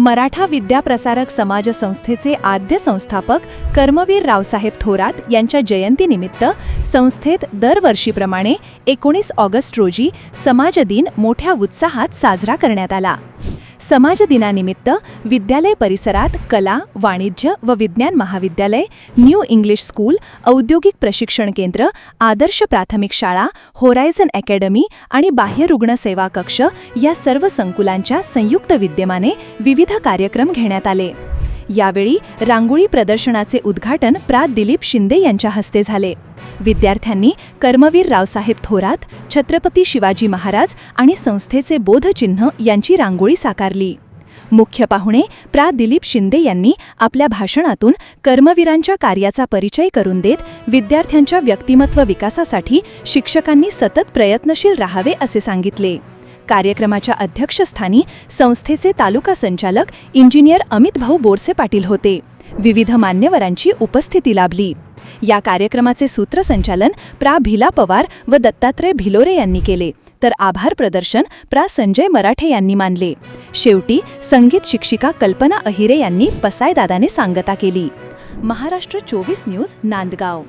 मराठा विद्याप्रसारक समाज संस्थेचे आद्य संस्थापक कर्मवीर रावसाहेब थोरात यांच्या जयंतीनिमित्त संस्थेत दरवर्षीप्रमाणे एकोणीस ऑगस्ट रोजी समाज दिन मोठ्या उत्साहात साजरा करण्यात आला. समाज दिनानिमित्त विद्यालय परिसरात कला वाणिज्य व विज्ञान महाविद्यालय न्यू इंग्लिश स्कूल औद्योगिक प्रशिक्षण केंद्र आदर्श प्राथमिक शाळा होरायझन अकॅडमी आणि बाह्य रुग्ण सेवा कक्ष या सर्व संकुलांच्या संयुक्त विद्यमाने विविध कार्यक्रम घेण्यात आले. यावेळी रांगोळी प्रदर्शनाचे उद्घाटन प्रा दिलीप शिंदे यांच्या हस्ते झाले. विद्यार्थ्यांनी कर्मवीर रावसाहेब थोरात छत्रपती शिवाजी महाराज आणि संस्थेचे बोधचिन्ह यांची रांगोळी साकारली. मुख्य पाहुणे प्रा. दिलीप शिंदे यांनी आपल्या भाषणातून कर्मवीरांच्या कार्याचा परिचय करून देत विद्यार्थ्यांच्या व्यक्तिमत्व विकासासाठी शिक्षकांनी सतत प्रयत्नशील राहावे असे सांगितले. कार्यक्रमाच्या अध्यक्षस्थानी संस्थेचे तालुका संचालक इंजिनियर अमित भाऊ बोरसे पाटील होते. विविध मान्यवरांची उपस्थिती लाभली. या कार्यक्रमाचे सूत्रसंचालन प्रा. भिला पवार व दत्तात्रय भिलोरे यांनी केले. तर आभार प्रदर्शन प्रा. संजय मराठे यांनी मानले. शेवटी संगीत शिक्षिका कल्पना अहिरे यांनी पसायदादाने सांगता केली. महाराष्ट्र चोवीस न्यूज नांदगाव.